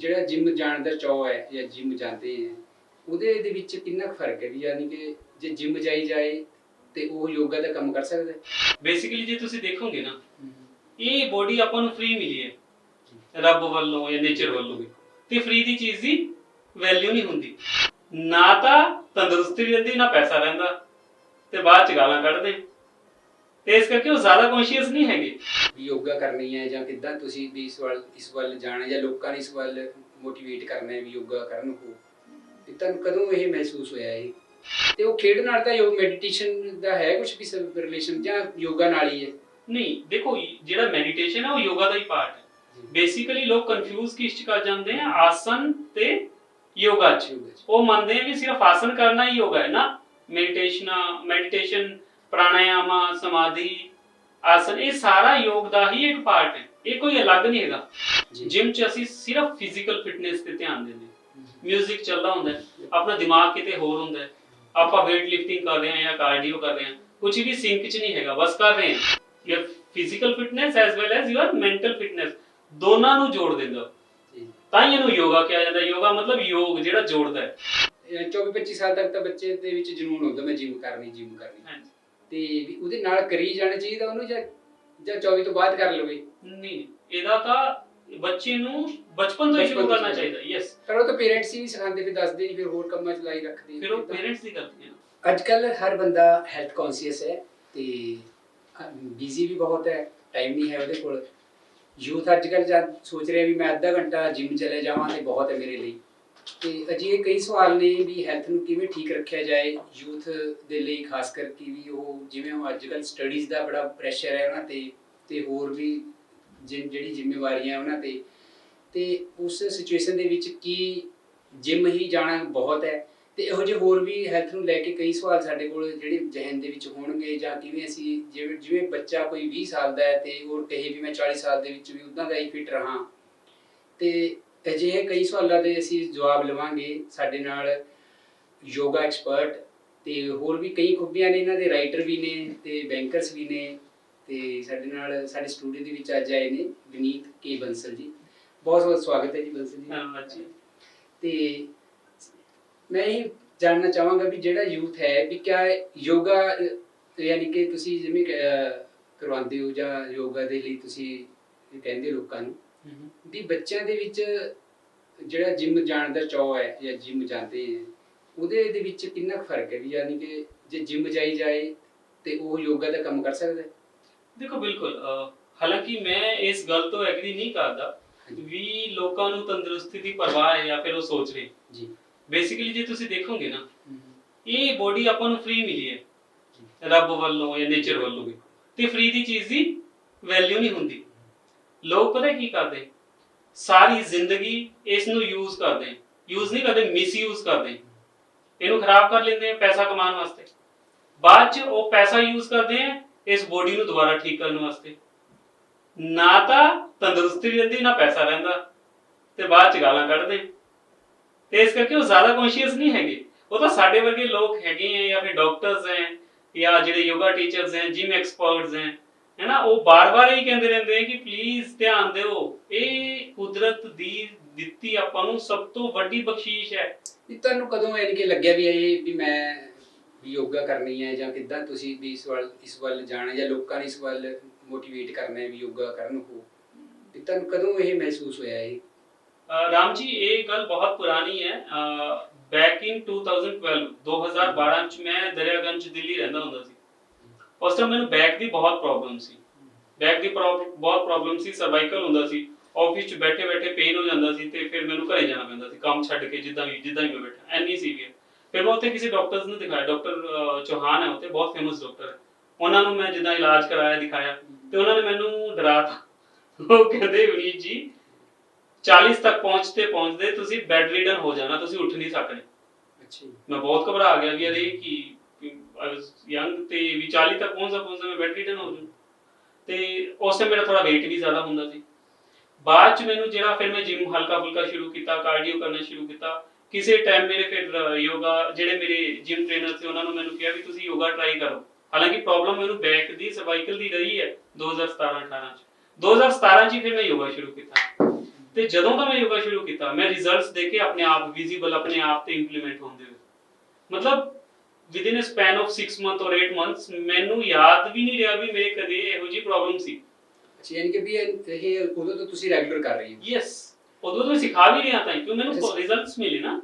ਜਿਹੜਾ ਜਿਮ ਜਾਣ ਦਾ ਚਾਅ ਹੈ ਜਾਂ ਜਿਮ ਜਾਂਦੇ ਹੈ ਉਹਦੇ ਦੇ ਵਿੱਚ ਕਿੰਨਾ ਫ਼ਰਕ ਹੈ ਵੀ ਯਾਨੀ ਕਿ ਜੇ ਜਿਮ ਜਾਈ ਜਾਏ ਤੇ ਉਹ ਯੋਗਾ ਦਾ ਕੰਮ ਕਰ ਸਕਦਾ ਬੇਸਿਕਲੀ ਜੇ ਤੁਸੀਂ ਦੇਖੋਗੇ ਨਾ ਇਹ ਬੋਡੀ ਆਪਾਂ ਨੂੰ ਫ੍ਰੀ ਮਿਲੀ ਹੈ। ਰੱਬ ਵੱਲੋਂ ਜਾਂ ਨੇਚਰ ਵੱਲੋਂ ਤੇ ਫ੍ਰੀ ਦੀ ਚੀਜ਼ ਦੀ ਵੈਲਿਊ ਨਹੀਂ ਹੁੰਦੀ। ਨਾ ਤਾਂ ਤੰਦਰੁਸਤੀ ਰਹਿੰਦੀ ਨਾ ਪੈਸਾ ਰਹਿੰਦਾ। ਤੇ ਬਾਅਦ ਚ ਗਾਲਾਂ ਕੱਢਦੇ। ਤੇ ਇਸ ਕਰਕੇ ਉਹ ਜ਼ਿਆਦਾ ਕੌਨਸ਼ੀਅਸ ਨਹੀਂ ਹੈਗੇ। ਯੋਗਾ ਕਰਨੀ ਹੈ ਜਾਂ ਕਿੱਦਾਂ ਤੁਸੀਂ ਵੀ ਇਸ ਵੱਲ ਇਸ ਵੱਲ ਜਾਣਾ ਜਾਂ ਲੋਕਾਂ ਨੂੰ ਇਸ ਵੱਲ ਮੋਟੀਵੇਟ ਕਰਨਾ ਹੈ ਵੀ ਯੋਗਾ ਕਰਨ ਉਹ ਤੇ ਤੁਹਾਨੂੰ ਕਦੋਂ ਇਹ ਮਹਿਸੂਸ ਹੋਇਆ ਇਹ? ਤੇ ਉਹ ਖੇਡ ਨਾਲ ਤਾਂ ਯੋਗ ਮੈਡੀਟੇਸ਼ਨ ਦਾ ਹੈ ਕੁਝ ਵੀ ਰਿਲੇਸ਼ਨ ਜਾਂ ਯੋਗਾ ਨਾਲ ਹੀ ਹੈ? ਨਹੀਂ ਦੇਖੋ ਜਿਹੜਾ ਮੈਡੀਟੇਸ਼ਨ ਹੈ ਉਹ ਯੋਗਾ ਦਾ ਹੀ ਪਾਰਟ ਹੈ। ਬੇਸਿਕਲੀ ਲੋਕ ਕੰਫਿਊਜ਼ ਕਿਸ ਚ ਕਰ ਜਾਂਦੇ ਆ? ਆਸਨ ਤੇ ਯੋਗਾ ਚ। ਉਹ ਮੰਨਦੇ ਆ ਵੀ ਸਿਰਫ ਆਸਨ ਕਰਨਾ ਹੀ ਯੋਗਾ ਹੈ ਨਾ। ਮੈਡੀਟੇਸ਼ਨ ਮੈਡੀਟੇਸ਼ਨ ਪ੍ਰਾਣਾਯਾਮ ਸਮਾਧੀ ਆਸਨ ਇਹ ਸਾਰਾ ਯੋਗ ਦਾ ਹੀ ਇੱਕ ਪਾਰਟ ਹੈ। ਇਹ ਕੋਈ ਅਲੱਗ ਨਹੀਂ ਹੈਗਾ। ਜਿਮ 'ਚ ਅਸੀਂ ਸਿਰਫ ਫਿਜ਼ੀਕਲ ਫਿਟਨੈਸ ਤੇ ਧਿਆਨ ਦਿੰਦੇ 직 ਚੱਲਦਾ ਹੁੰਦਾ ਹੈ। ਆਪਣਾ ਦਿਮਾਗ ਕਿਤੇ ਹੋਰ ਹੁੰਦਾ ਆਪਾਂ weight lifting ਕਰ ਰਹੇ ਹਾਂ ਜਾਂ ਕਾਰਡੀਓ ਕਰ ਰਹੇ ਹਾਂ। ਕੁਝ ਵੀ ਸਿੰਕ 'ਚ ਨਹੀਂ ਹੈਗਾ। ਬਸ ਕਰ ਰਹੇ ਹਾਂ। Your physical fitness as well as your mental fitness ਦੋਨਾਂ ਨੂੰ ਜੋੜ ਦਿੰਦਾ। ਤਾਂ ਹੀ ਇਹਨੂੰ ਯੋਗਾ ਕਿਹਾ ਜਾਂਦਾ। ਯੋਗਾ ਮਤਲਬ ਯੋਗ ਜਿਹੜਾ ਜੋੜਦਾ ਹੈ। 24 25 ਸਾਲ ਤੱਕ ਤਾਂ ਬੱਚੇ ਦੇ ਵਿੱਚ ਜਨੂਨ ਹੁੰਦਾ। ਮੈਂ ਜਿਮ ਕਰਨੀ ਜਿਮ ਕਰਨੀ। ਹਾਂਜੀ। ਤੇ ਵੀ ਉਹਦੇ ਨਾਲ ਕਰੀ ਜਾਣਾ ਚਾਹੀਦਾ ਉਹਨੂੰ ਜਾਂ ਜਾਂ 24 ਤੋਂ ਬਾਅਦ ਕਰ ਲਵੇ ਨਹੀਂ ਇਹਦਾ ਤਾਂ ਬੱਚੇ ਨੂੰ ਬਚਪਨ ਤੋਂ ਹੀ ਸ਼ੁਰੂ ਕਰਨਾ। ਚਾਹੀਦਾ ਯੈਸ ਪਰ ਉਹ ਤਾਂ ਪੇਰੈਂਟਸ ਹੀ ਨਹੀਂ ਸਿਖਾਉਂਦੇ ਫਿਰ ਦੱਸਦੇ ਨਹੀਂ ਫਿਰ ਹੋਰ ਕੰਮਾਂ 'ਚ ਲਾਈ ਰੱਖਦੇ ਆ। ਫਿਰ ਉਹ ਪੇਰੈਂਟਸ ਹੈ ਨਾ। ਅੱਜ ਕੱਲ ਹਰ ਬੰਦਾ ਹੈਲਥ ਕੌਨਸ਼ੀਅਸ ਹੈ ਤੇ ਬਿਜ਼ੀ ਵੀ ਬਹੁਤ ਹੈ ਟਾਈਮ ਨਹੀਂ ਹੈ ਉਹਦੇ ਕੋਲ ਯੂਥ ਅੱਜ ਕੱਲ ਜਦ ਸੋਚ ਰਿਹਾ ਵੀ ਮੈਂ ਅੱਧਾ ਘੰਟਾ ਜਿਮ ਚਲੇ ਜਾਵਾਂ ਤੇ ਬਹੁਤ ਹੈ ਮੇਰੇ ਲਈ ਤੇ ਅਜਿਹੇ ਕਈ ਸਵਾਲ ਨੇ ਵੀ ਹੈਲਥ ਨੂੰ ਕਿਵੇਂ ਠੀਕ ਰੱਖਿਆ ਜਾਏ ਯੂਥ ਦੇ ਲਈ ਖਾਸ ਕਰਕੇ ਵੀ ਉਹ ਜਿਵੇਂ ਉਹ ਅੱਜ ਕੱਲ ਸਟੱਡੀਜ਼ ਦਾ ਬੜਾ ਪ੍ਰੈਸ਼ਰ ਹੈ ਉਹਨਾਂ ਤੇ ਤੇ ਹੋਰ ਵੀ ਜਿਹੜੀ ਜ਼ਿੰਮੇਵਾਰੀਆਂ ਉਹਨਾਂ ਤੇ ਤੇ ਉਸ ਸਿਚੁਏਸ਼ਨ ਦੇ ਵਿੱਚ ਕੀ ਜਿਮ ਹੀ ਜਾਣਾ ਬਹੁਤ ਹੈ, ਤੇ ਇਹੋ ਜਿਹੇ ਹੋਰ ਵੀ ਹੈਲਥ ਨੂੰ ਲੈ ਕੇ ਕਈ ਸਵਾਲ ਸਾਡੇ ਕੋਲ ਜਿਹੜੇ ਜ਼ਿਹਨ ਦੇ ਵਿੱਚ ਹੋਣਗੇ ਜਾਂ ਕਿਵੇਂ ਅਸੀਂ ਜਿਵੇਂ ਜਿਵੇਂ ਬੱਚਾ ਕੋਈ 20 ਸਾਲ ਦਾ ਹੈ ਤੇ ਹੋਰ ਕਹੇ ਵੀ ਮੈਂ 40 ਸਾਲ ਦੇ ਵਿੱਚ ਵੀ ਉਦਾਂ ਦਾ ਹੀ ਫਿਟ ਰਹਾ, ਤੇ ਅਜਿਹੇ ਕਈ ਸਵਾਲਾਂ ਦੇ ਅਸੀਂ ਜਵਾਬ ਲਵਾਂਗੇ ਸਾਡੇ ਨਾਲ ਯੋਗਾ ਐਕਸਪਰਟ ਤੇ ਹੋਰ ਵੀ ਕਈ ਖੂਬੀਆਂ ਨੇ ਇਹਨਾਂ ਦੇ ਰਾਈਟਰ ਵੀ ਨੇ ਤੇ ਬੈਂਕਰਸ ਵੀ ਨੇ ਤੇ ਸਾਡੇ ਨਾਲ ਸਾਡੇ ਸਟੂਡੀਓ ਦੇ ਵਿੱਚ ਅੱਜ ਆਏ ਨੇ ਵਿਨੀਤ ਕੇ ਬੰਸਲ ਜੀ। ਬਹੁਤ ਬਹੁਤ ਸਵਾਗਤ ਹੈ ਜੀ ਬੰਸਲ ਜੀ। ਧੰਨਵਾਦ ਜੀ। ਤੇ ਮੈਂ ਇਹ ਜਾਣਨਾ ਚਾਹਾਂਗਾ ਵੀ ਜਿਹੜਾ ਯੂਥ ਹੈ ਵੀ ਕਿਆ ਯੋਗਾ ਯਾਨੀ ਕਿ ਤੁਸੀਂ ਜਿਵੇਂ ਕਰਵਾਉਂਦੇ ਹੋ ਜਾਂ ਯੋਗਾ ਦੇ ਲਈ ਤੁਸੀਂ ਕਹਿੰਦੇ ਹੋ ਲੋਕਾਂ ਨੂੰ? ਵੀ ਬੱਚਿਆਂ ਦੇ ਵਿੱਚ ਜਿਹੜਾ ਜਿਮ ਜਾਣ ਦਾ ਚਾਅ ਹੈ ਜਾਂ ਜਿਮ ਜਾਂਦੇ ਹੈ ਉਹਦੇ ਦੇ ਵਿੱਚ ਕਿੰਨਾ ਫ਼ਰਕ ਹੈ? ਵੀ ਯਾਨੀ ਕਿ ਜੇ ਜਿਮ ਜਾਈ ਜਾਏ ਤੇ ਉਹ ਯੋਗਾ ਦਾ ਕੰਮ ਕਰ ਸਕਦਾ ਹੈ? ਦੇਖੋ ਬਿਲਕੁਲ ਹਾਲਾਂਕਿ ਮੈਂ ਇਸ ਗੱਲ ਤੋਂ ਐਗਰੀ ਨਹੀਂ ਕਰਦਾ ਵੀ ਲੋਕਾਂ ਨੂੰ ਤੰਦਰੁਸਤੀ ਦੀ ਪਰਵਾਹ ਹੈ ਜਾਂ ਫਿਰ ਉਹ ਸੋਚ ਰਹੇ ਜੀ। ਬੇਸਿਕਲੀ ਜੇ ਤੁਸੀਂ ਦੇਖੋਗੇ ਨਾ ਇਹ ਬੋਡੀ ਆਪਾਂ ਨੂੰ ਫ੍ਰੀ ਮਿਲੀ ਹੈ। ਰੱਬ ਵੱਲੋਂ ਜਾਂ ਨੇਚਰ ਵੱਲੋਂ ਤੇ ਫ੍ਰੀ ਦੀ ਚੀਜ਼ ਦੀ ਵੈਲਿਊ ਨਹੀਂ ਹੁੰਦੀ। ਲੋਕ ਪਤਾ ਕੀ ਕਰਦੇ? ਸਾਰੀ ਜ਼ਿੰਦਗੀ ਇਸ ਨੂੰ ਯੂਜ਼ ਕਰਦੇ। ਯੂਜ਼ ਨਹੀਂ ਕਰਦੇ ਮਿਸਯੂਜ਼ ਕਰਦੇ। ਇਹਨੂੰ ਖਰਾਬ ਕਰ ਲੈਂਦੇ ਆ ਪੈਸਾ ਕਮਾਉਣ ਵਾਸਤੇ। ਬਾਅਦ ਚ ਉਹ ਪੈਸਾ ਯੂਜ਼ ਕਰਦੇ ਆ ਇਸ ਬੋਡੀ ਨੂੰ ਦੁਬਾਰਾ ਠੀਕ ਕਰਨ ਵਾਸਤੇ। ਨਾ ਤਾਂ ਤੰਦਰੁਸਤੀ ਰਹਿੰਦੀ, ਨਾ ਪੈਸਾ ਰਹਿੰਦਾ। ਤੇ ਬਾਅਦ ਚ ਗਾਲਾਂ ਕੱਢਦੇ। ਤੇ ਇਸ ਕਰਕੇ ਉਹ ਜ਼ਿਆਦਾ ਕੌਨਸ਼ੀਅਸ ਨਹੀਂ ਹੈਗੇ। ਉਹ ਤਾਂ ਸਾਡੇ ਵਰਗੇ ਲੋਕ ਹੈਗੇ ਆ ਜਾਂ ਫਿਰ ਡਾਕਟਰਸ ਹੈ ਜਾਂ ਜਿਹੜੇ ਯੋਗਾ ਟੀਚਰਸ ਹੈ ਜਿਮ ਐਕਸਪਰਟਸ ਹੈ। ਹੈਨਾ ਉਹ ਬਾਰ-ਬਾਰ ਇਹ ਕਹਿੰਦੇ ਰਹਿੰਦੇ ਕਿ ਪਲੀਜ਼ ਧਿਆਨ ਦਿਓ। ਇਹ ਕੁਦਰਤ ਦੀ ਦਿੱਤੀ ਆਪਾਂ ਨੂੰ ਸਭ ਤੋਂ ਵੱਡੀ ਬਖਸ਼ੀਸ਼ ਹੈ। ਵੀ ਤੁਹਾਨੂੰ ਕਦੋਂ ਯਾਨੀ ਕਿ ਲੱਗਿਆ ਵੀ ਇਹ ਵੀ ਮੈਂ ਵੀ ਯੋਗਾ ਕਰਨੀ ਹੈ ਜਾਂ ਕਿੱਦਾਂ ਤੁਸੀਂ ਵੀ ਇਸ ਵੱਲ ਇਸ ਵੱਲ ਜਾਣਾ ਜਾਂ ਲੋਕਾਂ ਨੂੰ ਇਸ ਵੱਲ ਮੋਟੀਵੇਟ ਕਰਨਾ ਹੈ ਵੀ ਯੋਗਾ ਕਰਨ ਉਹ ਵੀ ਤੁਹਾਨੂੰ ਕਦੋਂ ਇਹ ਮਹਿਸੂਸ ਹੋਇਆ ਇਹ? ਰਾਮ ਜੀ ਇਹ ਗੱਲ ਬਹੁਤ ਪੁਰਾਣੀ ਹੈ। ਬੈਕ ਇਨ 2012 2012 ਚ ਮੈਂ ਦਰਿਆਗੰਜ ਦਿੱਲੀ ਰਹਿੰਦਾ ਹੁੰਦਾ ਸੀ। ਉਸ ਟਾਈਮ ਮੈਨੂੰ ਬੈਕ ਦੀ ਬਹੁਤ ਪ੍ਰੋਬਲਮ ਸੀ। ਬੈਕ ਦੀ ਬਹੁਤ ਪ੍ਰੋਬਲਮ ਸੀ ਸਰਵਾਈਕਲ ਹੁੰਦਾ ਸੀ। ਆਫਿਸ 'ਚ ਬੈਠੇ ਬੈਠੇ ਪੇਨ ਹੋ ਜਾਂਦਾ ਸੀ ਤੇ ਫਿਰ ਮੈਨੂੰ ਘਰੇ ਜਾਣਾ ਪੈਂਦਾ ਸੀ ਕੰਮ ਛੱਡ ਕੇ ਜਿੱਦਾਂ ਵੀ ਜਿੱਦਾਂ ਵੀ ਮੈਂ ਬੈਠਾ ਐਨੀ ਸੀਵੀਅਰ ਫਿਰ ਮੈਂ ਉੱਥੇ ਕਿਸੇ ਡਾਕਟਰਸ ਨੂੰ ਦਿਖਾਇਆ ਡਾਕਟਰ ਚੌਹਾਨ ਹੈ ਉੱਥੇ ਬਹੁਤ ਫੇਮਸ ਡਾਕਟਰ ਹੈ। ਉਹਨਾਂ ਨੂੰ ਮੈਂ ਜਿੱਦਾਂ ਇਲਾਜ ਕਰਾਇਆ ਦਿਖਾਇਆ। ਤੇ ਉਹਨਾਂ ਨੇ ਮੈਨੂੰ ਡਰਾਤਾ ਉਹ ਕਹਿੰਦੇ ਵਿਨੀਤ ਜੀ 40 ਤੱਕ ਪਹੁੰਚਦੇ ਪਹੁੰਚਦੇ ਤੁਸੀਂ ਬੈੱਡ ਰੀਡਨ ਹੋ ਜਾਣਾ ਤੁਸੀਂ ਉੱਠ ਨਹੀਂ ਸਕਦੇ। ਅੱਛਾ ਮੈਂ ਬਹੁਤ ਘਬਰਾ ਗਿਆ ਵੀ ਅਰੇ ਕੀ ਆਈ ਵਾਸ ਯੰਗ ਤੇ ਵੀ 40 ਤੱਕ ਪਹੁੰਚਦਾ ਪਹੁੰਚਦਾ ਮੈਂ ਬੈੱਡ ਰੀਡਨ ਹੋ ਜੂ ਤੇ ਉਸ ਮੇਰਾ ਥੋੜਾ weight ਵੀ ਜ਼ਿਆਦਾ ਹੁੰਦਾ ਸੀ। ਬਾਅਦ ਚ ਮੈਨੂੰ ਜਿਹੜਾ ਫਿਰ ਮੈਂ ਜਿਮ ਹਲਕਾ ਫੁਲਕਾ ਸ਼ੁਰੂ ਕੀਤਾ ਕਾਰਡੀਓ ਕਰਨਾ ਸ਼ੁਰੂ ਕੀਤਾ, ਕਿਸੇ ਟਾਈਮ ਮੇਰੇ ਫਿਰ ਯੋਗਾ ਜਿਹੜੇ ਮੇਰੇ ਜਿਮ ਟ੍ਰੇਨਰ ਸੀ, ਉਹਨਾਂ ਨੂੰ ਮੈਨੂੰ ਕਿਹਾ ਵੀ ਤੁਸੀਂ ਯੋਗਾ ਟਰਾਈ ਕਰੋ। ਹਾਲਾਂਕਿ ਪ੍ਰੋਬਲਮ ਮੈਨੂੰ ਬੈਕ ਦੀ ਸਰਵਾਈਕਲ ਦੀ ਰਹੀ ਹੈ 2017 18 ਚ। 2017 ਚ ਫਿਰ ਮੈਂ ਯੋਗਾ ਸ਼ੁਰੂ ਕੀਤਾ। ਤੇ ਜਦੋਂ ਦਾ ਮੈਂ ਯੋਗਾ ਸ਼ੁਰੂ ਕੀਤਾ, ਮੈਂ ਰਿਜ਼ਲਟਸ ਦੇਖ ਕੇ ਆਪਣੇ ਆਪ ਵਿਜ਼ੀਬਲ ਆਪਣੇ ਆਪ ਤੇ ਇੰਪਲੀਮੈਂਟ ਹੁੰਦੇ ਹੋਏ ਮਤਲਬ within a span of 6 month ਔਰ 8 ਮੰਥਸ ਮੈਨੂੰ ਯਾਦ ਵੀ ਨਹੀਂ ਰਿਹਾ ਵੀ ਮੇਰੇ ਕਦੇ ਇਹੋ ਜੀ ਪ੍ਰੋਬਲਮ ਸੀ। ਅੱਛਾ ਯਾਨੀ ਕਿ ਵੀ ਇਹ ਇਹ ਉਦੋਂ ਤੋਂ ਤੁਸੀਂ ਰੈਗੂਲਰ ਕਰ ਰਹੇ ਹੋ। ਯੈਸ ਉਦੋਂ ਤੋਂ ਸਿਖਾ ਵੀ ਰਿਹਾ ਤਾਂ ਕਿਉਂ ਮੈਨੂੰ ਅੱਛਾ। ਰਿਜ਼ਲਟਸ ਮਿਲੇ ਨਾ।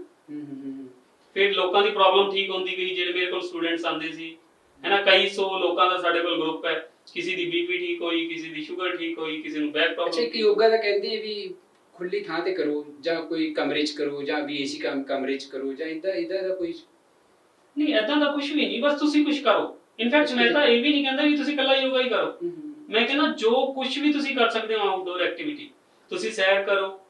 ਫਿਰ ਲੋਕਾਂ ਦੀ ਪ੍ਰੋਬਲਮ ਠੀਕ ਹੁੰਦੀ ਗਈ ਜਿਹੜੇ ਮੇਰੇ ਕੋਲ ਸਟੂਡੈਂਟਸ ਆਉਂਦੇ ਸੀ। ਹੈਨਾ ਕਈ ਸੌ ਲੋਕਾਂ ਦਾ ਸਾਡੇ ਕੋਲ ਗਰੁੱਪ ਹੈ। ਕਿਸੇ ਦੀ ਬੀਪੀ ਠੀਕ ਹੋਈ ਕਿਸੇ ਦੀ ਸ਼ੂਗਰ ਠੀਕ ਹੋਈ ਕਿਸੇ ਨੂੰ ਬੈਕ ਅੱਛਾ ਪ੍ਰੋਬਲਮ ਇੱਕ ਯੋਗਾ ਦਾ ਕਹਿੰਦੇ ਵੀ ਖੁੱਲੀ ਥਾਂ ਤੇ ਕਰੋ ਜਾਂ ਕੋਈ ਕਮਰੇ 'ਚ ਕਰੋ ਜਾਂ ਵੀ ਏਸੀ ਕਮ ਕਮਰੇ 'ਚ ਕਰੋ ਜਾਂ ਇਦਾਂ ਇਦਾਂ ਦਾ ਕੋਈ ਨਹੀਂ ਐਦਾਂ ਦਾ ਕੁਝ ਵੀ ਨਹੀਂ ਬਸ ਤੁਸੀਂ ਕੁਝ ਕਰੋ। ਇਨਫੈਕਟ ਮੈਂ ਤਾਂ ਇਹ ਵੀ ਨਹੀਂ ਕਹਿੰਦਾ ਵੀ ਤੁਸੀਂ ਇਕੱਲਾ ਯੋਗਾ ਹੀ ਕਰੋ। ਮੈਂ ਕਹਿੰਦਾ ਜੋ ਕੁਝ ਵੀ ਤੁਸੀਂ ਕਰ ਸਕਦੇ ਹੋ ਆਊਟਡੋਰ ਐਕਟੀਵਿਟੀ ਤੁਸੀਂ ਸੈਰ ਕਰੋ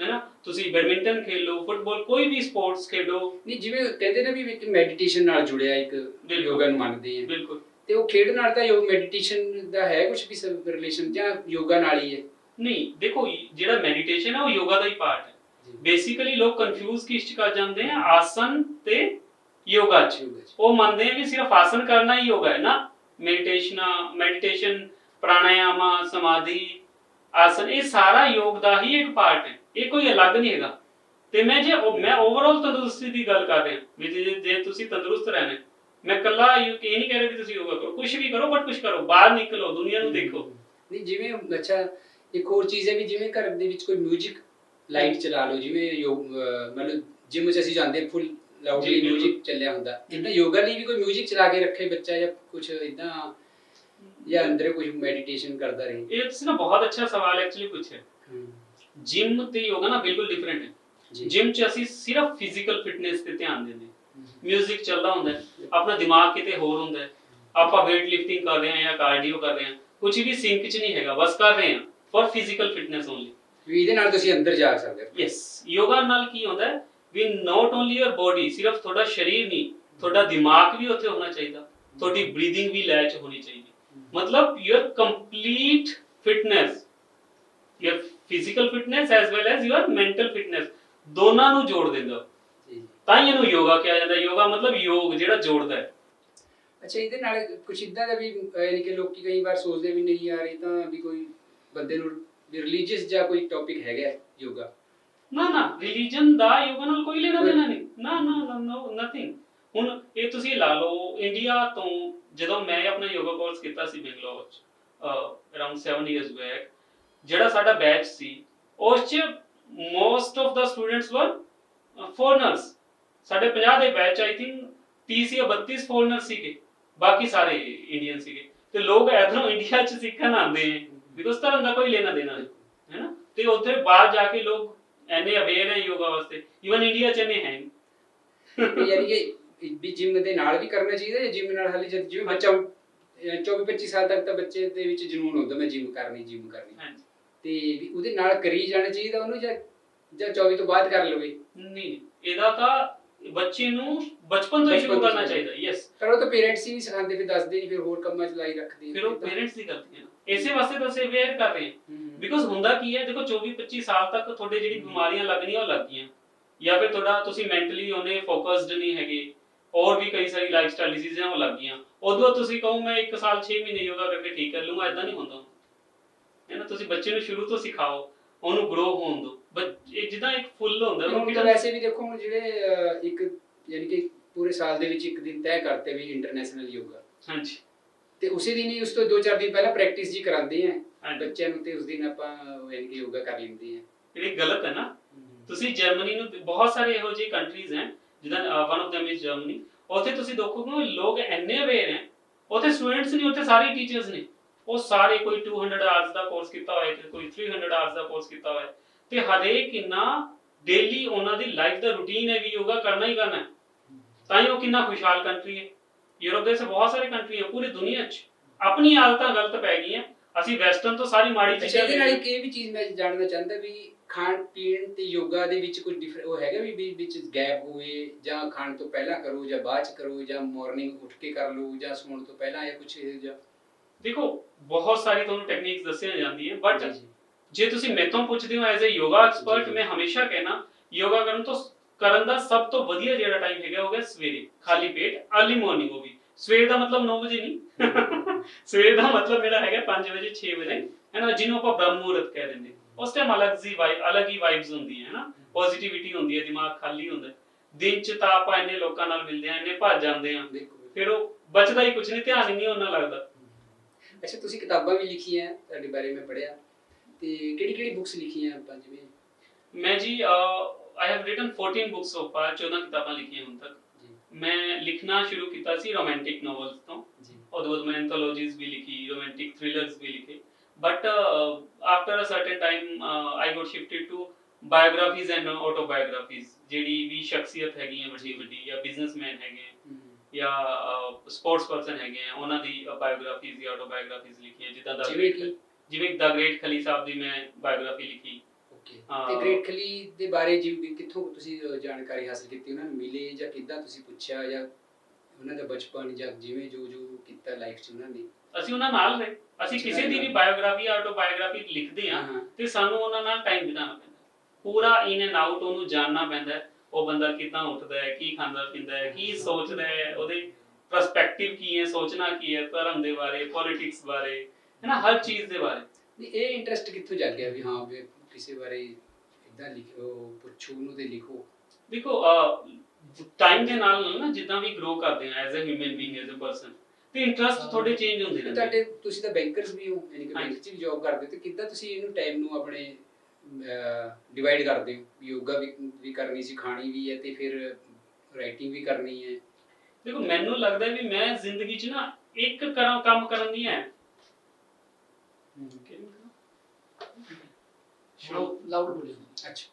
ਹੈਨਾ? ਤੁਸੀਂ ਬੈਡਮਿੰਟਨ ਖੇਲੋ ਫੁੱਟਬਾਲ ਕੋਈ ਵੀ ਸਪੋਰਟਸ ਖੇਡੋ। ਨਹੀਂ ਜਿਵੇਂ ਕਹਿੰਦੇ ਨੇ ਵੀ ਇੱਕ ਮੈਡੀਟੇਸ਼ਨ ਨਾਲ ਜੁੜਿਆ ਇੱਕ। ਯੋਗਾ ਨੂੰ ਮੰਨਦੇ ਆ। ਬਿਲਕੁਲ। ਤੇ ਉਹ ਖੇਡ ਨਾਲ ਤਾਂ ਯੋਗ ਮੈਡੀਟੇਸ਼ਨ ਦਾ ਹੈ ਕੁਝ ਵੀ ਰਿਲੇਸ਼ਨ ਜਾਂ ਯੋਗਾ ਨਾਲ ਹੀ ਹੈ? ਨਹੀਂ ਦੇਖੋ ਜਿਹੜਾ ਮੈਡੀਟੇਸ਼ਨ ਹੈ ਉਹ ਯੋਗਾ ਦਾ ਹੀ ਪਾਰਟ ਹੈ। ਬੇਸਿਕਲੀ ਲੋਕ ਕੰਫਿਊਜ਼ ਕਿਸ ਚ ਕਰ ਜਾਂਦੇ ਆ? ਆਸਨ ਤੇ ਯੋਗਾ ਚ। ਯੋਗਾ 'ਚ। ਉਹ ਮੰਨਦੇ ਆ ਕਿ ਸਿਰਫ ਆਸਨ ਕਰਨਾ ਹੀ ਯੋਗਾ ਹੈ ਨਾ? ਮੈਡੀਟੇਸ਼ਨ ਮੈਡੀਟੇਸ਼ਨ ਪ੍ਰਾਣਾਯਾਮ ਸਮਾਧੀ ਆਸਨ ਇਹ ਸਾਰਾ ਯੋਗ ਦਾ ਹੀ ਇੱਕ ਪਾਰਟ ਹੈ। ਇਹ ਕੋਈ ਅਲੱਗ ਨਹੀਂ ਹੈਗਾ। ਤੇ ਮੈਂ ਜੇ ਉਹ- ਮੈਂ ਓਵਰਆਲ ਤੰਦਰੁਸਤੀ ਦੀ ਗੱਲ ਕਰ ਰਿਹਾ। ਵੀ ਜੇ ਜੇ ਤੁਸੀਂ ਤੰਦਰੁਸਤ ਰਹਿਣਾ ਹੈ, ਮੈਂ ਕੱਲਾ ਇਹ ਨਹੀਂ ਕਹਿ ਰਿਹਾ ਕਿ ਤੁਸੀਂ ਯੋਗਾ ਕਰੋ। ਕੁਝ ਵੀ ਕਰੋ ਬਟ ਕੁਝ ਕਰੋ। ਬਾਹਰ ਨਿਕਲੋ ਦੁਨੀਆ ਨੂੰ ਦੇਖੋ। ਨਹੀਂ ਜਿਵੇਂ ਅੱਛਾ ਇੱਕ ਹੋਰ ਚੀਜ਼ ਹੈ ਵੀ ਜਿਵੇਂ ਘਰ ਦੇ ਵਿੱਚ ਕੋਈ 뮤직 ਲਾਈਟ ਚਲਾ ਲਓ ਜਿਵੇਂ ਯੋਗ ਅਹ ਮਤਲਬ ਜਿਮ 'ਚ ਅਸੀਂ ਜਾਂਦੇ ਫੁੱਲ ਲਾਊਡਲੀ ਜੀ, ਬਿਲਕੁਲ। 뮤직 ਚੱਲਿਆ ਹੁੰਦਾ। ਇਦਾਂ ਯੋਗਾ ਲਈ ਵੀ ਕੋਈ 뮤직 ਚਲਾ ਕੇ ਰੱਖੇ ਬੱਚਾ ਜਾਂ ਕੁਝ ਇਦਾਂ ਜਾਂ ਅੰਦਰ ਕੁਝ ਮੈਡੀਟੇਸ਼ਨ ਕਰਦਾ ਰਹੇ। ये तुमसे ना बहुत अच्छा सवाल एक्चुअली पूछे ਹਮ, जिम ਤੇ ਯੋਗਾ ਨਾ ਬਿਲਕੁਲ ਡਿਫਰੈਂਟ ਹੈ। ਜੀ। ਜਿਮ 'ਚ ਅਸੀਂ ਸਿਰਫ ਫਿਜ਼ੀਕਲ ਫਿਟਨੈਸ ਤੇ ਧਿਆਨ ਦਿੰਦੇ ਹਾਂ। 뮤직 ਚੱਲਦਾ ਹੁੰਦਾ ਹੈ, ਆਪਣਾ ਦਿਮਾਗ ਕਿਤੇ ਹੋਰ ਹੁੰਦਾ ਹੈ। ਆਪਾਂ weight lifting ਕਰ ਰਹੇ ਹਾਂ ਜਾਂ cardio ਕਰ ਰਹੇ ਹਾਂ। ਕੁਝ ਵੀ ਸਿੰਕ 'ਚ ਨਹੀਂ ਹੈਗਾ। ਬਸ ਕਰ ਰਹੇ ਹਾਂ। For physical fitness only ਵੀ ਇਹਦੇ ਨਾਲ ਤੁਸੀਂ ਅੰਦਰ ਜਾ ਸਕਦੇ ਹੋ। ਯੈਸ ਯੋਗਾ ਨਾਲ ਕੀ ਹੁੰਦਾ ਹੈ? We not only your body ਸਿਰਫ ਤੁਹਾਡਾ ਸਰੀਰ ਨਹੀਂ ਤੁਹਾਡਾ ਦਿਮਾਗ ਵੀ ਉੱਥੇ ਹੋਣਾ ਚਾਹੀਦਾ ਤੁਹਾਡੀ ਬਰੀਥਿੰਗ ਵੀ ਲੈਅ 'ਚ ਹੋਣੀ ਚਾਹੀਦੀ ਮਤਲਬ your complete fitness your physical fitness as well as your mental fitness ਦੋਨਾਂ ਨੂੰ ਜੋੜ ਦਿੰਦਾ ਤਾਂ ਹੀ ਇਹਨੂੰ ਯੋਗਾ ਕਿਹਾ ਜਾਂਦਾ ਯੋਗਾ ਮਤਲਬ ਯੋਗ ਜਿਹੜਾ ਜੋੜਦਾ ਹੈ ਅੱਛਾ ਇਹਦੇ ਨਾਲ ਕੁਝ ਇਦਾਂ ਦਾ ਵੀ ਯਾਨੀ ਕਿ ਲੋਕੀ ਕਈ ਵਾਰ ਸੋਚਦੇ ਵੀ ਨਹੀਂ ਯਾਰ ਇਹ ਤਾਂ ਵੀ ਕੋਈ ਬੰਦੇ ਨੂੰ ਰਿਲੀਜੀਅਸ ਜਾਂ ਕੋਈ ਟੌਪਿਕ ਹੈਗਾ ਯੋਗਾ ਨਾ ਨਾ ਰਿਲੀਜਨ ਦਾ ਯੋਗਾ ਨਾਲ ਕੋਈ ਲੈਣਾ ਦੇਣਾ ਨਹੀਂ। ਨਾ ਨਾ, ਨੋ ਨਥਿੰਗ ਹੁਣ ਇਹ ਤੁਸੀਂ ਲਾ ਲਓ ਇੰਡੀਆ ਤੋਂ ਜਦੋਂ ਮੈਂ ਆਪਣਾ ਯੋਗਾ ਕੋਰਸ ਕੀਤਾ ਸੀ ਬੰਗਲੌਰ ਚ ਅਰਾਊਂਡ 7 ਇਅਰਸ ਬੈਕ ਜਿਹੜਾ ਸਾਡਾ ਬੈਚ ਸੀ, ਉਸ ਚ most of the students were foreigners ਸਾਡੇ 50 ਦੇ ਬੈਚ ਆਈ ਥਿੰਕ 30 ਜਾਂ 32 ਫੋਰਨਰ ਸੀਗੇ। ਬਾਕੀ ਸਾਰੇ ਇੰਡੀਅਨ ਸੀਗੇ। ਤੇ ਲੋਕ ਇਧਰੋਂ ਇੰਡੀਆ ਚ ਸਿੱਖਣ ਆਉਂਦੇ ਹੈ ਬਿਕੋਜ਼ ਧਰਮ ਦਾ ਕੋਈ ਲੈਣਾ ਦੇਣਾ ਨਹੀਂ, ਹੈ ਨਾ? ਤੇ ਉੱਥੇ ਬਾਹਰ ਜਾ ਕੇ ਲੋਕ ਐਨੇ ਅਵੇਅਰ ਹੈ ਯੋਗਾ ਵਾਸਤੇ। ਇਵਨ ਇੰਡੀਆ ਚ ਐਨੇ ਹੈ। ਵੀ ਯਾਨੀ ਕਿ ਵੀ ਜਿਮ ਦੇ ਨਾਲ ਵੀ ਕਰਨਾ ਚਾਹੀਦਾ ਜਾਂ ਜਿਮ ਨਾਲ ਹਾਲੇ ਜਦ ਜਿਵੇਂ ਬੱਚਾ 24 25 ਸਾਲ ਤੱਕ ਤਾਂ ਬੱਚੇ ਦੇ ਵਿੱਚ ਜਨੂਨ ਹੁੰਦਾ ਮੈਂ ਜਿਮ ਕਰਨੀ ਜਿਮ ਕਰਨੀ। ਹਾਂਜੀ। ਤੇ ਵੀ ਉਹਦੇ ਨਾਲ ਕਰੀ ਜਾਣਾ ਚਾਹੀਦਾ ਉਹਨੂੰ ਜਾਂ ਜਾਂ 24 ਤੋਂ ਬਾਅਦ ਕਰ ਲਵੇ? ਨਹੀਂ ਇਹਦਾ ਤਾਂ ਬੱਚੇ ਨੂੰ ਬਚਪਨ ਤੋਂ ਹੀ ਸ਼ੁਰੂ ਕਰਨਾ। ਚਾਹੀਦਾ ਯੈਸ ਪਰ ਉਹ ਤਾਂ ਪੇਰੈਂਟਸ ਹੀ ਨਹੀਂ ਸਿਖਾਉਂਦੇ ਫਿਰ ਦੱਸਦੇ ਨਹੀਂ ਫਿਰ ਹੋਰ ਕੰਮਾਂ 'ਚ ਲਾਈ ਰੱਖਦੇ ਆ। ਫਿਰ ਉਹ ਪੇਰੈਂਟਸ ਦੀ ਗਲਤੀ ਹੈ ਨਾ। ਇਸੇ ਵਾਸਤੇ ਤਾਂ ਅਸੀਂ ਅਵੇਅਰ ਕਰ ਰਹੇ ਹਾਂ। ਬਿਕੋਜ਼ ਹੁੰਦਾ ਕੀ ਹੈ ਦੇਖੋ 24 25 ਸਾਲ ਤੱਕ ਤੁਹਾਡੇ ਜਿਹੜੀ ਬਿਮਾਰੀਆਂ ਲੱਗਣੀਆਂ ਉਹ ਲੱਗ ਗਈਆਂ ਜਾਂ ਫਿਰ ਤੁਹਾਡਾ ਤੁਸੀਂ ਮੈਂਟਲੀ ਉਹਨੇ ਫੋਕਸਡ ਨਹੀਂ ਹੈਗੇ ਔਰ ਵੀ ਕਈ ਸਾਰੀ ਲਾਈਫਸਟਾਈਲ ਡਿਜ਼ੀਜ਼ਾਂ ਉਹ ਲੱਗ ਗਈਆਂ ਉਦੋਂ ਤੁਸੀਂ ਕਹੋ ਮੈਂ 1 ਸਾਲ 6 ਮਹੀਨੇ ਯੋਗਾ ਕਰਕੇ ਠੀਕ ਕਰ ਲੂੰਗਾ ਇਦਾਂ ਨਹੀਂ ਹੁੰਦਾ। ਹੈ ਨਾ ਤੁਸੀਂ ਬੱਚੇ ਨੂੰ ਸ਼ੁਰੂ ਤੋਂ ਸਿਖਾਓ ਉਹਨੂੰ ਗਰੋ ਹੋਣ ਦਿਓ। ਬੱਚ- ਇਹ ਜਿੱਦਾਂ ਇੱਕ ਫੁੱਲ ਹੁੰਦਾ ਹੁਣ ਰੋਟੀ ਤਾਂ ਦਾ ਵੈਸੇ ਵੀ ਦੇਖੋ ਹੁਣ ਜਿਹੜੇ ਅਹ, ਇੱਕ ਯਾਨੀ ਕਿ ਪੂਰੇ ਸਾਲ ਦੇ ਵਿੱਚ ਇੱਕ ਦਿਨ ਤੈਅ ਕਰਤੇ ਵੀ ਇੰਟਰਨੈਸ਼ਨਲ ਯੋਗਾ ਹਾਂਜੀ। ਤੇ ਉਸੇ ਦਿਨ ਹੀ ਉਸ ਤੋਂ 2-4 ਦਿਨ ਪਹਿਲਾਂ ਪ੍ਰੈਕਟਿਸ ਜੀ ਕਰਾਉਂਦੇ ਆ। ਹਾਂਜੀ। ਬੱਚਿਆਂ ਨੂੰ ਤੇ ਉਸ ਦਿਨ ਆਪਾਂ ਯਾਨੀ ਕਿ ਯੋਗਾ ਕਰ ਲੈਂਦੇ ਆ। ਜਿਹੜੀ ਗਲਤ ਹੈ ਨਾ। ਤੁਸੀਂ ਜਰਮਨੀ ਨੂੰ ਬਹੁਤ ਸਾਰੇ ਇਹੋ ਜਿਹੇ ਕੰਟਰੀਜ਼ ਹੈ ਜਿੱਦਾਂ one of them is Germany ਉੱਥੇ ਤੁਸੀਂ ਦੇਖੋਗੇ ਲੋਕ ਇੰਨੇ ਅਵੇਅਰ ਹੈ ਉੱਥੇ ਸਟੂਡੈਂਟਸ ਨਹੀਂ ਉੱਥੇ ਸਾਰੇ ਟੀਚਰਸ ਨੇ। ਉਹ ਸਾਰੇ ਕੋਈ 200 ਆਵਰਸ ਦਾ ਕੋਰਸ ਕੀਤਾ ਹੋਇਆ ਤੇ ਕੋਈ 300 ਆਵਰਸ ਦਾ ਕੋਰਸ ਕੀਤਾ ਹੋਇਆ। ਤੇ ਹਰੇਕ ਇੰਨਾ ਡੇਲੀ ਉਹਨਾਂ ਦੀ ਲਾਈਫ ਦਾ ਰੂਟੀਨ ਹੈ ਵੀ ਯੋਗਾ ਕਰਨਾ ਹੀ ਕਰਨਾ ਹੈ। ਤਾਂ ਹੀ ਉਹ ਕਿੰਨਾ ਖੁਸ਼ਹਾਲ ਕੰਟਰੀ ਹੈ। ਯੂਰਪ ਦੇ ਸੇ ਬਹੁਤ ਸਾਰੇ ਕੰਟਰੀ ਹੈ ਪੂਰੀ ਦੁਨੀਆ 'ਚ। ਆਪਣੀ ਹਾਲਤਾਂ ਗਲਤ ਪੈ ਗਈਆਂ। ਅਸੀਂ ਵੈਸਟਰਨ ਤੋਂ ਸਾਰੀ ਮਾੜੀ ਚੀਜ਼ਾਂ ਇਹਦੇ ਨਾਲ ਇੱਕ ਇਹ ਵੀ ਚੀਜ਼ ਮੈਂ ਜਾਣਨਾ ਚਾਹੁੰਦਾ ਵੀ ਖਾਣ ਪੀਣ ਤੇ ਯੋਗਾ ਦੇ ਵਿੱਚ ਕੋਈ ਡਿਫਰ ਉਹ ਹੈਗਾ ਵੀ ਵਿੱਚ ਗੈਪ ਹੋਵੇ ਜਾਂ ਖਾਣ ਤੋਂ ਪਹਿਲਾਂ ਕਰੋ ਜਾਂ ਬਾਅਦ ਚ ਕਰੋ ਜਾਂ ਮਾਰਨਿੰਗ ਉੱਠ ਕੇ ਕਰ ਲਓ ਜਾਂ ਸੌਣ ਤੋਂ ਪਹਿਲਾਂ ਜਾਂ ਕੁਝ ਇਹ ਜਿਹਾ? ਦੇਖੋ ਬਹੁਤ ਸਾਰੀ ਤੁਹਾਨੂੰ ਟੈਕਨੀਕਸ ਦੱਸੀਆਂ ਜਾਂਦੀਆਂ ਬਟ ਜੀ, ਤੁਸੀਂ ਮੈਥੋਂ ਪੁੱਛਦੇ ਹੋ ਐਜ਼ ਅ ਯੋਗਾ ਐਕਸਪਰਟ। ਮੈਂ ਹਮੇਸ਼ਾ ਕਹਿਣਾ ਯੋਗਾ ਕਰਨ ਤੋਂ ਕਰਨ ਦਾ ਸਭ ਤੋਂ ਵਧੀਆ ਜਿਹੜਾ ਟਾਈਮ ਹੈਗਾ ਉਹ ਹੈ ਸਵੇਰੇ। ਖਾਲੀ ਪੇਟ अर्ਲੀ ਮਾਰਨਿੰਗ ਉਹ ਵੀ। ਸਵੇਰ ਦਾ ਮਤਲਬ 9 ਵਜੇ ਨਹੀਂ। ਸਵੇਰ ਦਾ ਮਤਲਬ ਮੇਰਾ ਹੈਗਾ 5 ਵਜੇ 6 ਵਜੇ। ਹੈ ਨਾ ਜਿਹਨੂੰ ਆਪਾਂ ਬ੍ਰਹਮ ਮੁਹੂਰਤ ਕਹਿ ਦਿੰਦੇ ਉਸ ਟਾਈਮ ਅਲੱਗ ਜੀ ਵਾਈਬ ਅਲੱਗ ਹੀ ਵਾਈਬਸ ਹੁੰਦੀਆਂ ਹੈ ਨਾ ਪੋਜ਼ਿਟਿਵਿਟੀ ਹੁੰਦੀ ਹੈ ਦਿਮਾਗ ਖਾਲੀ ਹੁੰਦਾ। ਦਿਨ ਚ ਤਾਂ ਆਪਾਂ ਇੰਨੇ ਲੋਕਾਂ ਨਾਲ ਮਿਲਦੇ ਆ ਇੰਨੇ ਭੱਜ ਜਾਂਦੇ ਆ ਫਿਰ ਉਹ ਬਚਦਾ ਹੀ ਕੁਝ ਨਹੀਂ ਧਿਆਨ ਹੀ ਨਹੀਂ ਉਹਨਾਂ ਲੱਗਦਾ। ਅੱਛਾ ਤੁਸੀਂ ਕਿਤਾਬਾਂ ਵੀ ਲਿਖੀਆਂ ਤੁਹਾਡੇ ਬਾਰੇ ਮੈਂ ਪੜਿਆ ਤੇ ਕਿਹੜੀ ਕਿਹੜੀ ਬੁੱਕਸ ਲਿਖੀਆਂ ਆਪਾਂ ਜਿਵੇਂ? ਮੈਂ ਜੀ I have written 14 books so far 14 ਕਿਤਾਬਾਂ ਲਿਖੀਆਂ ਹੁਣ ਤੱਕ। ਮੈਂ ਲਿਖਣਾ ਸ਼ੁਰੂ ਕੀਤਾ ਸੀ ਰੋਮਾਂਟਿਕ ਨੋਵਲਸ ਤੋਂ। ਜੀ। ਉਹਦੇ ਬਾਅਦ ਮੈਂ ਐਂਥੋਲੋਜੀਜ਼ ਵੀ ਲਿਖੀ ਰੋਮਾਂਟਿਕ ਥ੍ਰਿਲਰਸ ਵੀ ਲਿਖੇ। But after a certain time I got shifted to biographies and autobiographies ਜਿਹੜੀ ਵੀ ਸ਼ਖਸੀਅਤ ਹੈਗੀਆਂ ਵੱਡੀ ਵੱਡੀ ਜਾਂ ਬਿਜ਼ਨਸਮੈਨ ਹੈਗੇ ਜਾਂ ਸਪੋਰਟਸ ਪਰਸਨ ਹੈਗੇ ਆ ਉਹਨਾਂ ਦੀ ਬਾਇਓਗ੍ਰਾਫੀਜ਼ ਜਾਂ ਆਟੋਬਾਇਓਗ੍ਰਾਫੀਜ਼ ਲਿਖੀਆਂ ਜਿੱਦਾਂ ਦਾ ਜਿਵੇਂ ਕਿ? ਜਿਵੇਂ ਦਾ ਗ੍ਰੇਟ ਖਲੀ ਸਾਹਿਬ ਦੀ ਮੈਂ ਬਾਇਓਗ੍ਰਾਫੀ ਲਿਖੀ। ਓਕੇ। ਹਾਂ। ਤੇ ਗ੍ਰੇਟ ਖਲੀ ਦੇ ਬਾਰੇ ਜੀ ਕਿੱਥੋਂ ਤੁਸੀਂ ਜਾਣਕਾਰੀ ਹਾਸਲ ਕੀਤੀ? ਉਹਨਾਂ ਨੂੰ ਮਿਲੇ ਜਾਂ ਕਿੱਦਾਂ ਤੁਸੀਂ ਪੁੱਛਿਆ ਜਾਂ ਉਹਨਾਂ ਦਾ ਬਚਪਨ ਜਾਂ ਜਿਵੇਂ ਜੋ ਜੋ ਕੀਤਾ ਲਾਈਫ 'ਚ ਉਹਨਾਂ ਨੇ? ਅਸੀਂ ਉਹਨਾਂ ਨਾਲ ਰਹੇ। ਅਸੀਂ ਅੱਛਾ, ਕਿਸੇ ਦੀ ਵੀ ਬਾਇਓਗ੍ਰਾਫੀ ਆਟੋਬਾਇਓਗ੍ਰਾਫੀ ਲਿਖਦੇ ਆ ਹਾਂ ਤੇ ਸਾਨੂੰ ਉਹਨਾਂ ਨਾਲ ਟਾਈਮ ਬਿਤਾਉਣਾ ਪੈਂਦਾ। ਪੂਰਾ ਇਨ ਐਂਡ ਆਊਟ ਉਹਨੂੰ ਜਾਣਨਾ ਪੈਂਦਾ ਹੈ। ਉਹ ਬੰਦਾ ਕਿਦਾਂ ਉੱਠਦਾ ਹੈ ਕੀ ਖਾਂਦਾ ਪੀਂਦਾ ਹੈ ਕੀ ਸੋਚਦਾ ਹੈ ਉਹਦੇ ਪਰਸਪੈਕਟਿਵ ਕੀ ਹੈ ਸੋਚਣਾ ਕੀ ਹੈ ਧਰਮ ਦੇ ਬਾਰੇ ਪੋਲਿਟਿਕਸ ਬਾਰੇ ਹੈ ਨਾ ਹਰ ਚੀਜ਼ ਦੇ ਬਾਰੇ। ਨਹੀਂ ਇਹ ਇੰਟਰਸਟ ਕਿੱਥੋਂ ਜਾਗ ਗਿਆ ਵੀ ਹਾਂ ਵੀ ਕਿਸੇ ਬਾਰੇ ਇਦਾਂ ਲਿਖੋ ਪੁੱਛੋ ਉਹਨੂੰ ਤੇ ਲਿਖੋ। ਦੇਖੋ ਟਾਈਮ ਦੇ ਨਾਲ ਨਾਲ ਨਾ ਜਿੱਦਾਂ ਵੀ ਗਰੋ ਕਰਦੇ ਆ as a human being as a person ਤੇ ਇੰਟਰਸਟ ਥੋੜੇ ਚੇਂਜ ਹੁੰਦੇ ਰਹਿੰਦੇ ਤੁਹਾਡੇ ਤੁਸੀਂ ਤਾਂ ਬੈਂਕਰਸ ਵੀ ਹੋ ਯਾਨੀ ਕਿ। ਬੈਂਕ 'ਚ ਵੀ ਜੌਬ ਕਰਦੇ ਤੇ ਕਿੱਦਾਂ ਤੁਸੀਂ ਇਹਨੂੰ ਟਾਈਮ ਨੂੰ ਆਪਣੇ ਡਿਵਾਈਡ ਕਰਦੇ ਹੋ? ਯੋਗਾ ਵੀ ਕਰਨੀ ਸੀ ਖਾਣੀ ਵੀ ਹੈ ਤੇ ਫਿਰ ਰਾਈਟਿੰਗ ਵੀ ਕਰਨੀ ਹੈ। ਦੇਖੋ ਮੈਨੂੰ ਲੱਗਦਾ ਵੀ ਮੈਂ ਜ਼ਿੰਦਗੀ 'ਚ ਨਾ ਇੱਕ ਕਰਾਂ ਕੰਮ ਕਰਨ ਨਹੀਂ ਹੈ ਲਾਊਡ ਬੋਲਿਓ। ਅੱਛਾ।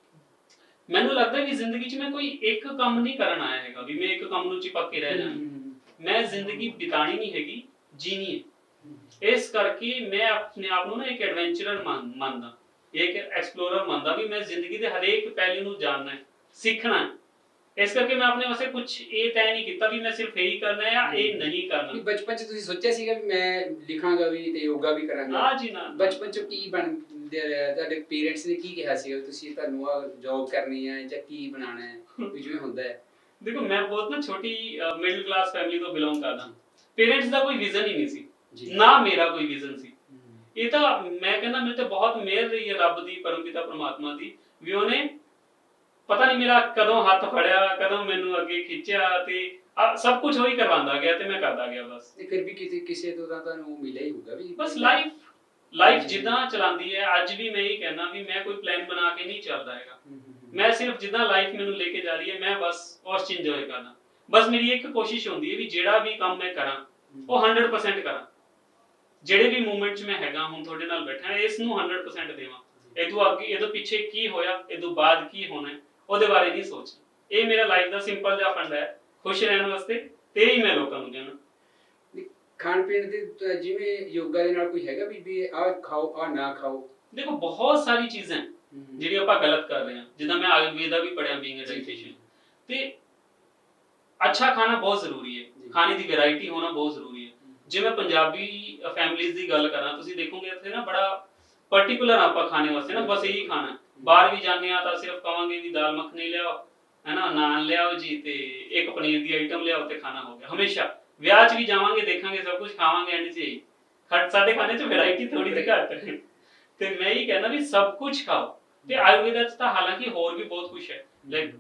ਮੈਨੂੰ ਲੱਗਦਾ ਵੀ ਜ਼ਿੰਦਗੀ 'ਚ ਮੈਂ ਕੋਈ ਇੱਕ ਕੰਮ ਨਹੀਂ ਕਰਨ ਆਇਆ ਹੈਗਾ ਵੀ ਮੈਂ ਇੱਕ ਕੰਮ ਨੂੰ ਚਿਪਕ ਕੇ ਰਹਿ ਜਾਣਾ ਮੈਂ ਜ਼ਿੰਦਗੀ ਬਿਤਾਣੀ ਨਹੀਂ ਹੈਗੀ ਜੀਣੀ ਹੈ। ਇਸ ਕਰਕੇ ਮੈਂ ਆਪਣੇ ਆਪ ਨੂੰ ਨਾ ਇੱਕ ਐਡਵੈਂਚਰਰ ਮੰਨਦਾ। ਇੱਕ ਐਕਸਪਲੋਰਰ ਮੰਨਦਾ ਵੀ ਮੈਂ ਜ਼ਿੰਦਗੀ ਦੇ ਹਰੇਕ ਪਹਿਲੂ ਨੂੰ ਜਾਣਨਾ ਹੈ ਸਿੱਖਣਾ ਹੈ। ਇਸ ਕਰਕੇ ਮੈਂ ਆਪਣੇ ਵਾਸਤੇ ਕੁਝ ਇਹ ਤੈਅ ਨਹੀਂ ਕੀਤਾ ਵੀ ਮੈਂ ਸਿਰਫ ਇਹੀ ਕਰਨਾ ਹੈ ਜਾਂ ਇਹ ਨਹੀਂ ਕਰਨਾ। ਬਚਪਨ 'ਚ ਤੁਸੀਂ ਸੋਚਿਆ ਸੀਗਾ ਵੀ ਮੈਂ ਲਿਖਾਂਗਾ ਵੀ ਤੇ ਯੋਗਾ ਵੀ ਕਰਾਂਗਾ? ਨਾ ਜੀ ਨਾ ਬਚਪਨ 'ਚ ਕੀ ਬਣ ਤੁਹਾਡੇ ਪੇਰੈਂਟਸ ਨੇ ਕੀ ਕਿਹਾ ਵੀ ਤੁਸੀਂ ਤੁਹਾਨੂੰ ਆ ਜੌਬ ਕਰਨੀ ਹੈ ਜਾਂ ਕੀ ਬਣਾਉਣਾ ਹੈ? ਵੀ ਜਿਵੇਂ ਹੁੰਦਾ ਹੈ। ਦੇਖੋ ਮੈਂ ਬਹੁਤ ਨਾ ਛੋਟੀ ਮਿਡਲ ਕਲਾਸ ਫੈਮਿਲੀ ਤੋਂ ਬਿਲੋਂਗ ਕਰਦਾ। ਪੇਰੈਂਟਸ ਦਾ ਕੋਈ ਵਿਜ਼ਨ ਹੀ ਨਹੀਂ ਸੀ। ਨਾ ਮੇਰਾ ਕੋਈ ਵਿਜ਼ਨ ਸੀ। ਇਹ ਤਾਂ ਮੈਂ ਕਹਿੰਦਾ ਮੇਰੇ ਤੇ ਬਹੁਤ ਮਿਹਰ ਰਹੀ ਹੈ ਰੱਬ ਦੀ ਪਰਮਪਿਤਾ ਪ੍ਰਮਾਤਮਾ ਦੀ। ਵੀ ਉਹਨੇ ਪਤਾ ਨਹੀਂ ਮੇਰਾ ਕਦੋਂ ਹੱਥ ਫੜਿਆ ਕਦੋਂ ਮੈਨੂੰ ਅੱਗੇ ਖਿੱਚਿਆ ਤੇ ਆਹ ਸਭ ਕੁਝ ਉਹੀ ਕਰਵਾਉਂਦਾ ਗਿਆ ਤੇ ਮੈਂ ਕਰਦਾ ਗਿਆ ਬਸ। ਤੇ ਫਿਰ ਵੀ ਕਿਸੇ ਕਿਸੇ ਤੋਂ ਤਾਂ ਤੁਹਾਨੂੰ ਮਿਲਿਆ ਹੀ ਹੋਊਗਾ ਵੀ ਬਸ ਲਾਈਫ ਲਾਈਫ ਜਿੱਦਾਂ ਚਲਾਉਂਦੀ ਹੈ ਅੱਜ ਵੀ ਮੈਂ ਇਹ ਕਹਿਣਾ ਵੀ ਮੈਂ ਕੋਈ ਪਲਾਨ ਬਣਾ ਕੇ ਨਹੀਂ ਚੱਲਦਾ ਹੈਗਾ। ਮੈਂ ਸਿਰਫ ਜਿੱਦਾਂ ਲਾਈਫ ਮੈਨੂੰ ਲੈ ਕੇ ਜਾ ਰਹੀ ਹੈ ਮੈਂ ਬਸ ਉਸ ਚ ਇੰਜੋਏ ਕਰਨਾ। ਬਸ ਮੇਰੀ ਇੱਕ ਕੋਸ਼ਿਸ਼ ਹੁੰਦੀ ਹੈ ਵੀ ਜਿਹੜਾ ਵੀ ਕੰਮ ਮੈਂ ਕਰਾਂ ਉਹ 100% ਕਰਾਂ। ਜਿਹੜੇ ਵੀ ਮੂਮੈਂਟ 'ਚ ਮੈਂ ਹੈਗਾ ਹੁਣ ਤੁਹਾਡੇ ਨਾਲ ਬੈਠਾ ਇਸ ਨੂੰ 100% ਦੇਵਾਂ। ਇਹ ਤੋਂ ਅੱਗੇ ਇਹ ਤੋਂ ਪਿੱਛੇ ਕੀ ਹੋਇਆ ਇਹ ਤੋਂ ਬਾਅਦ ਕੀ ਹੋਣਾ ਹੈ, ਉਹਦੇ ਬਾਰੇ ਨਹੀਂ ਸੋਚਣਾ। ਇਹ ਮੇਰਾ ਲਾਈਫ ਦਾ ਸਿੰਪਲ ਜਿਹਾ ਫੰਡ ਹੈ। ਖੁਸ਼ ਰਹਿਣ ਵਾਸਤੇ ਤੇ ਹੀ ਮੈਂ ਲੋਕਾਂ ਨੂੰ ਕਹਿਣਾ ਖਾਣ ਪੀਣ ਦੇ ਜਿਵੇਂ ਯੋਗਾ ਦੇ ਨਾਲ ਕੋਈ ਹੈਗਾ ਵੀ ਵੀ ਆਹ ਖਾਓ ਆਹ ਨਾ ਖਾਓ। ਦੇਖੋ ਬਹੁਤ ਸਾਰੀ ਚੀਜ਼ਾਂ ਜਿਹੜੀ ਆਪਾਂ ਗਲਤ ਕਰ ਰਹੇ ਹਾਂ। ਜਿੱਦਾਂ ਮੈਂ ਆਯੁਰਵੇਦਾ ਵੀ ਪੜਿਆ ਬੀਇੰਗ ਅ ਡਾਈਟੀਸ਼ੀਅਨ ਤੇ ਅੱਛਾ ਖਾਣਾ ਬਹੁਤ ਜ਼ਰੂਰੀ। ਹੈ। ਖਾਣੇ ਦੀ ਵੈਰਾਈਟੀ ਹੋਣਾ ਬਹੁਤ ਜ਼ਰੂਰੀ ਹੈ। ਜੇ ਮੈਂ ਪੰਜਾਬੀ ਫੈਮਿਲੀਜ਼ ਦੀ ਗੱਲ ਕਰਾਂ ਤੁਸੀਂ ਦੇਖੋਗੇ ਇੱਥੇ ਨਾ ਬੜਾ ਪਾਰਟਿਕੂਲਰ ਆਪਾਂ ਖਾਣੇ ਵਾਸਤੇ ਨਾ ਬਸ ਇਹੀ ਖਾਣਾ। ਬਾਹਰ ਵੀ ਜਾਂਦੇ ਆ ਤਾਂ ਸਿਰਫ ਕਵਾਂਗੇ ਵੀ ਦਾਲ ਮੱਖਣੀ ਲਿਆਓ ਹੈਨਾ ਨਾਨ ਲਿਆਓ ਜੀ ਤੇ ਇੱਕ ਪਨੀਰ ਦੀ ਆਈਟਮ ਲਿਆਓ ਤੇ ਖਾਣਾ ਹੋ ਗਿਆ ਹਮੇਸ਼ਾ। ਵਿਆਹ 'ਚ ਵੀ ਜਾਵਾਂਗੇ ਦੇਖਾਂਗੇ ਸਭ ਕੁਝ ਖਾਵਾਂਗੇ ਐਂਡ ਹੀ। ਖੱਟ ਸਾਡੇ ਖਾਣੇ 'ਚ ਵੈਰਾਈਟੀ ਥੋੜੀ ਜਿਹੀ ਘੱਟ। ਹੈ ਤੇ ਮੈਂ ਹੀ ਕਹਿੰਦਾ ਵੀ ਸਭ ਕੁਝ ਖਾਓ। ਤੇ ਆਯੁਰਵੇਦਾ 'ਚ ਤਾਂ ਹਾਲਾਂਕਿ ਹੋਰ ਵੀ ਬਹੁਤ ਕੁਝ ਹੈ। ਲਾਈਕ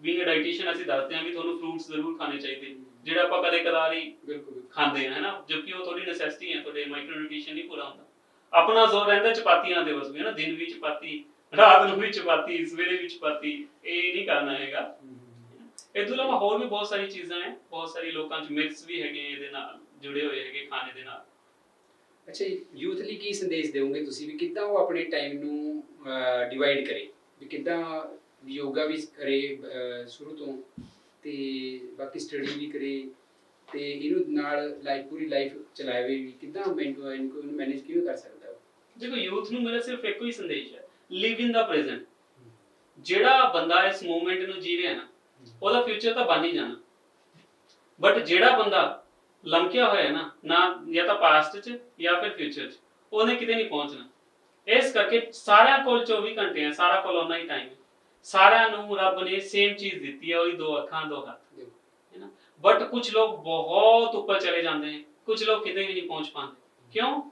ਬੀਇੰਗ ਅ ਡਾਈਟੀਸ਼ੀਅਨ ਅਸੀਂ ਦੱਸਦੇ ਹਾਂ ਵੀ ਤੁਹਾਨੂੰ ਫਰੂਟਸ ਜ਼ਰੂਰ ਖਾਣੇ ਚਾਹੀਦੇ। ਜਿਹੜਾ ਆਪਾਂ ਕਦੇ ਕਦਾਰ ਹੀ ਬਿਲਕੁਲ। ਖਾਂਦੇ ਆ ਹੈਨਾ ਜਦਕਿ ਉਹ ਥੋੜੀ ਨੈਸੈਸਿਟੀ ਹੈ ਤੁਹਾਡੇ ਮਾਈਕਰੋ ਨਿਊਟ੍ਰੀਸ਼ਨ ਨਹੀਂ ਪੂਰਾ ਹੁੰਦਾ। ਆਪਣਾ ਜ਼ੋਰ ਰਹਿੰਦਾ ਚਪਾਤੀਆਂ ਤੇ ਬਸ ਵੀ ਨਾ ਦਿਨ ਵੀ ਚਪਾਤੀ ਰਾਤ ਨੂੰ ਵੀ ਚਪਾਤੀ ਸਵੇਰੇ ਵੀ ਚਪਾਤੀ ਇਹ ਨਹੀਂ ਕਰਨਾ ਹੈਗਾ। ਇਹ ਤੋਂ ਇਲਾਵਾ ਹੋਰ ਵੀ ਬਹੁਤ ਸਾਰੀ ਚੀਜ਼ਾਂ ਹੈ ਬਹੁਤ ਸਾਰੀ ਲੋਕਾਂ 'ਚ ਮਿਕਸ ਵੀ ਹੈਗੇ ਇਹਦੇ ਨਾਲ ਜੁੜੇ ਹੋਏ ਹੈਗੇ ਖਾਣੇ ਦੇ ਨਾਲ। ਅੱਛਾ ਯੂਥ ਲਈ ਕੀ ਸੰਦੇਸ਼ ਦਿਓਗੇ ਤੁਸੀਂ ਵੀ ਕਿੱਦਾਂ ਉਹ ਆਪਣੇ ਟਾਈਮ ਨੂੰ ਡਿਵਾਈਡ ਕਰੇ? ਵੀ ਕਿੱਦਾਂ ਯੋਗਾ ਵੀ ਕਰੇ ਸ਼ੁਰੂ ਤੋਂ ਤੇ ਬਾਕੀ ਸਟੱਡੀ ਵੀ ਕਰੇ ਤੇ ਇਹਨੂੰ ਨਾਲ ਲਾਈਫ ਪੂਰੀ ਲਾਈਫ ਚਲਾਵੇ ਵੀ। ਕਿੱਦਾਂ ਮੈਂਟੋ ਇਹਨੂੰ ਮੈਨੇਜ ਕਿਵੇਂ ਕਰ ਸਕਦਾ ਦੇਖੋ ਯੂਥ ਨੂੰ ਮੇਰਾ ਸਿਰਫ ਇੱਕੋ ਹੀ ਸੰਦੇਸ਼ ਹੈ। ਲਿਵ ਇਨ ਦਾ ਪ੍ਰੈਜ਼ੈਂਟ ਜਿਹੜਾ ਬੰਦਾ ਇਸ ਮੂਮੈਂਟ ਨੂੰ ਜੀ ਰਿਹਾ ਨਾ, ਉਹਦਾ ਫਿਊਚਰ ਤਾਂ ਬਣ ਹੀ ਜਾਣਾ। ਬਟ ਜਿਹੜਾ ਬੰਦਾ ਲਮਕਿਆ ਹੋਇਆ ਨਾ ਨਾ ਜਾਂ ਤਾਂ ਪਾਸਟ 'ਚ ਜਾਂ ਫਿਰ ਫਿਊਚਰ 'ਚ, ਉਹਨੇ ਕਿਤੇ ਨਹੀਂ ਪਹੁੰਚਣਾ। ਇਸ ਕਰਕੇ ਸਾਰਿਆਂ ਕੋਲ 24 ਘੰਟੇ ਹੈ ਸਾਰਾ ਕੋਲ ਉਹਨਾਂ ਹੀ ਟਾਈਮ ਹੈ ਸਾਰਿਆਂ ਨੂੰ ਰੱਬ ਨੇ ਸੇਮ ਚੀਜ਼ ਦਿੱਤੀ ਹੈ ਉਹੀ ਦੋ ਅੱਖਾਂ, ਦੋ ਹੱਥ। ਹੈ ਨਾ? ਬਟ ਕੁਝ ਲੋਕ ਬਹੁਤ ਉੱਪਰ ਚਲੇ ਜਾਂਦੇ ਨੇ ਕੁਝ ਲੋਕ ਕਿਤੇ ਵੀ ਨਹੀਂ ਪਹੁੰਚ ਪਾਉਂਦੇ। ਕਿਉਂ?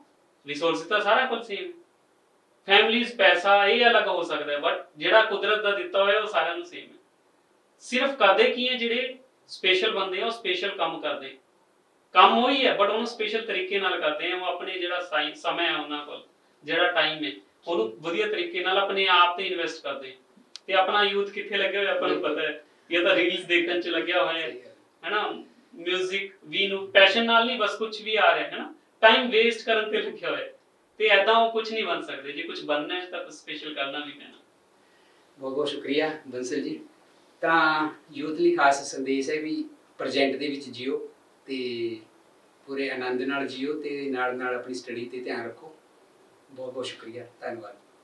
ਰਿਸੋਰਸ ਤਾਂ ਸਾਰਿਆਂ ਕੋਲ ਸੇਮ ਫੈਮਲੀਜ਼ ਪੈਸਾ ਇਹ ਅਲੱਗ ਹੋ ਸਕਦਾ ਹੈ ਬਟ ਜਿਹੜਾ ਕੁਦਰਤ ਦਾ ਦਿੱਤਾ ਹੋਇਆ, ਉਹ ਸਾਰਿਆਂ ਨੂੰ ਸੇਮ ਹੈ। ਸਿਰਫ ਕਰਦੇ ਕੀ ਹੈ ਜਿਹੜੇ ਸਪੈਸ਼ਲ ਬੰਦੇ ਆ, ਉਹ ਸਪੈਸ਼ਲ ਕੰਮ ਕਰਦੇ। ਕੰਮ ਉਹੀ ਹੈ ਬਟ ਉਹਨੂੰ ਸਪੈਸ਼ਲ ਤਰੀਕੇ ਨਾਲ ਕਰਦੇ ਆ, ਉਹ ਆਪਣੇ ਜਿਹੜਾ ਸਾਈ- ਸਮਾਂ ਹੈ ਉਹਨਾਂ ਕੋਲ, ਜਿਹੜਾ ਟਾਈਮ ਹੈ, ਉਹਨੂੰ ਵਧੀਆ ਤਰੀਕੇ ਨਾਲ ਆਪਣੇ ਆਪ ਤੇ ਇਨਵੈਸਟ ਕਰਦੇ। ਤੇ ਆਪਣਾ ਯੂਥ ਕਿੱਥੇ ਲੱਗਿਆ ਹੋਇਆ, ਆਪਾਂ ਨੂੰ ਪਤਾ ਹੈ। ਇਹ ਤਾਂ ਰੀਲਸ ਦੇਖਣ ਚ ਲੱਗਿਆ ਹੋਇਆ ਹੈ, ਹੈਨਾ? 뮤직 ਵੀ ਨੂੰ ਪੈਸ਼ਨ ਨਾਲ ਨਹੀਂ, ਬਸ ਕੁਝ ਵੀ ਆ ਰਿਹਾ ਹੈ ਨਾ ਟਾਈਮ ਵੇਸਟ ਕਰਨ ਤੇ ਲੱਗਿਆ ਹੋਇਆ ਤੇ ਐਦਾਂ ਉਹ ਕੁਝ ਨਹੀਂ ਬਣ ਸਕਦੇ। ਜੇ ਕੁਝ ਬਣਨਾ ਹੈ ਤਾਂ ਸਪੈਸ਼ਲ ਕਰਨਾ ਵੀ ਪੈਣਾ। ਬਹੁਤ ਬਹੁਤ ਸ਼ੁਕਰੀਆ ਬੰਸਲ ਜੀ। ਤਾਂ ਯੂਥ ਲਈ ਖਾਸ ਸੰਦੇਸ਼ ਹੈ ਵੀ ਪ੍ਰੈਜ਼ੈਂਟ ਦੇ ਵਿੱਚ ਜਿਓ ਤੇ ਪੂਰੇ ਆਨੰਦ ਨਾਲ ਜਿਓ ਤੇ ਨਾਲ ਨਾਲ ਆਪਣੀ ਸਟੱਡੀ ਤੇ ਧਿਆਨ ਰੱਖੋ। ਬਹੁਤ ਬਹੁਤ ਸ਼ੁਕਰੀਆ। ਧੰਨਵਾਦ।